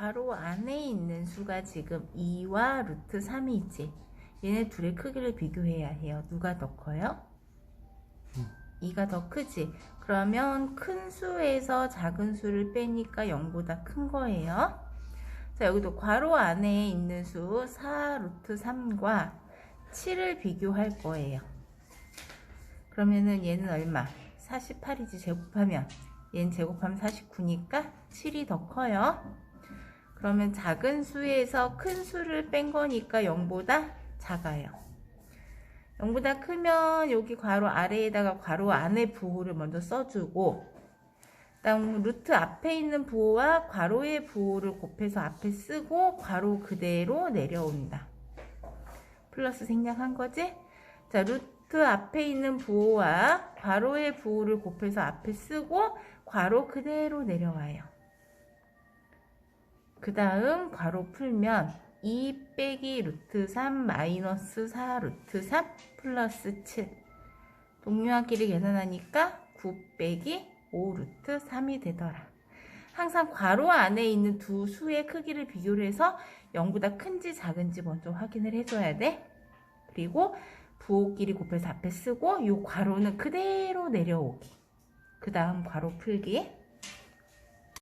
괄호 안에 있는 수가 지금 2와 루트 3이지. 얘네 둘의 크기를 비교해야 해요. 누가 더 커요? 2가 더 크지. 그러면 큰 수에서 작은 수를 빼니까 0보다 큰 거예요. 자, 여기도 괄호 안에 있는 수 4 루트 3과 7을 비교할 거예요. 그러면은 얘는 얼마? 48이지 제곱하면 얘는 제곱하면 49니까 7이 더 커요. 그러면 작은 수에서 큰 수를 뺀 거니까 0보다 작아요. 0보다 크면 여기 괄호 아래에다가 괄호 안에 부호를 먼저 써주고 다음 루트 앞에 있는 부호와 괄호의 부호를 곱해서 앞에 쓰고 괄호 그대로 내려온다. 플러스 생략한 거지? 자, 루트 앞에 있는 부호와 괄호의 부호를 곱해서 앞에 쓰고 괄호 그대로 내려와요. 그 다음 괄호 풀면 2 빼기 루트 3 마이너스 4 루트 3 플러스 7 동료한끼리 계산하니까 9 빼기 5 루트 3이 되더라. 항상 괄호 안에 있는 두 수의 크기를 비교를 해서 0보다 큰지 작은지 먼저 확인을 해줘야 돼. 그리고 부호끼리 곱해서 앞에 쓰고 이 괄호는 그대로 내려오기. 그 다음 괄호 풀기.